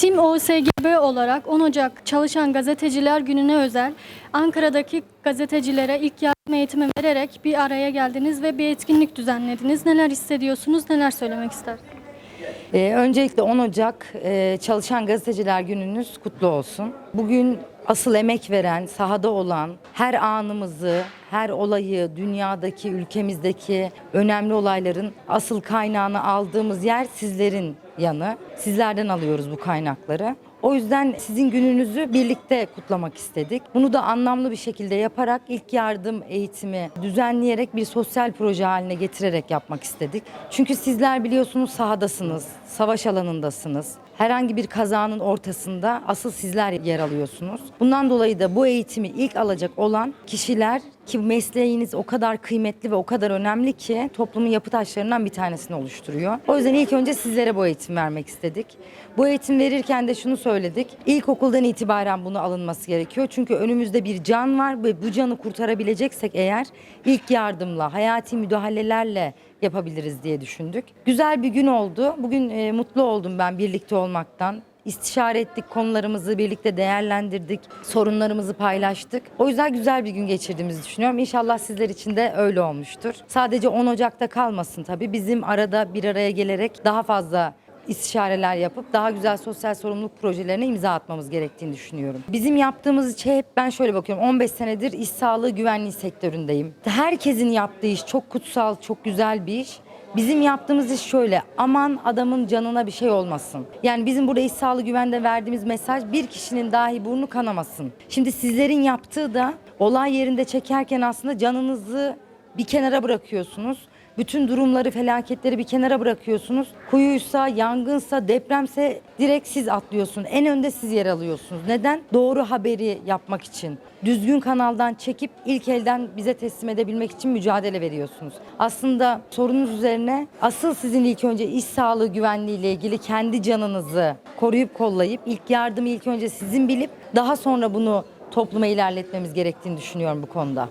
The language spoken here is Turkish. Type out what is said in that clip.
Tim OSGB olarak 10 Ocak Çalışan Gazeteciler Günü'ne özel Ankara'daki gazetecilere ilk yardım eğitimi vererek bir araya geldiniz ve bir etkinlik düzenlediniz. Neler hissediyorsunuz, neler söylemek istersiniz? Ee, öncelikle 10 Ocak e, Çalışan Gazeteciler Gününüz kutlu olsun. Bugün asıl emek veren, sahada olan, her anımızı, her olayı, dünyadaki, ülkemizdeki önemli olayların asıl kaynağını aldığımız yer sizlerin yanı. Sizlerden alıyoruz bu kaynakları. O yüzden sizin gününüzü birlikte kutlamak istedik. Bunu da anlamlı bir şekilde yaparak ilk yardım eğitimi düzenleyerek bir sosyal proje haline getirerek yapmak istedik. Çünkü sizler biliyorsunuz sahadasınız, savaş alanındasınız. Herhangi bir kazanın ortasında asıl sizler yer alıyorsunuz. Bundan dolayı da bu eğitimi ilk alacak olan kişiler ki mesleğiniz o kadar kıymetli ve o kadar önemli ki toplumun yapı taşlarından bir tanesini oluşturuyor. O yüzden ilk önce sizlere bu eğitim vermek istedik. Bu eğitim verirken de şunu söyledik. İlkokuldan itibaren bunu alınması gerekiyor. Çünkü önümüzde bir can var ve bu canı kurtarabileceksek eğer ilk yardımla, hayati müdahalelerle yapabiliriz diye düşündük. Güzel bir gün oldu. Bugün e, mutlu oldum ben birlikte olmaktan. İstişare ettik, konularımızı birlikte değerlendirdik, sorunlarımızı paylaştık. O yüzden güzel bir gün geçirdiğimizi düşünüyorum. İnşallah sizler için de öyle olmuştur. Sadece 10 Ocak'ta kalmasın tabii. Bizim arada bir araya gelerek daha fazla istişareler yapıp daha güzel sosyal sorumluluk projelerine imza atmamız gerektiğini düşünüyorum. Bizim yaptığımız şey hep ben şöyle bakıyorum. 15 senedir iş sağlığı güvenliği sektöründeyim. Herkesin yaptığı iş çok kutsal, çok güzel bir iş. Bizim yaptığımız iş şöyle. Aman adamın canına bir şey olmasın. Yani bizim burada iş sağlığı güvende verdiğimiz mesaj bir kişinin dahi burnu kanamasın. Şimdi sizlerin yaptığı da olay yerinde çekerken aslında canınızı bir kenara bırakıyorsunuz. Bütün durumları, felaketleri bir kenara bırakıyorsunuz. Kuyuysa, yangınsa, depremse direkt siz atlıyorsunuz. En önde siz yer alıyorsunuz. Neden? Doğru haberi yapmak için. Düzgün kanaldan çekip ilk elden bize teslim edebilmek için mücadele veriyorsunuz. Aslında sorunuz üzerine asıl sizin ilk önce iş sağlığı güvenliği ile ilgili kendi canınızı koruyup kollayıp ilk yardımı ilk önce sizin bilip daha sonra bunu topluma ilerletmemiz gerektiğini düşünüyorum bu konuda.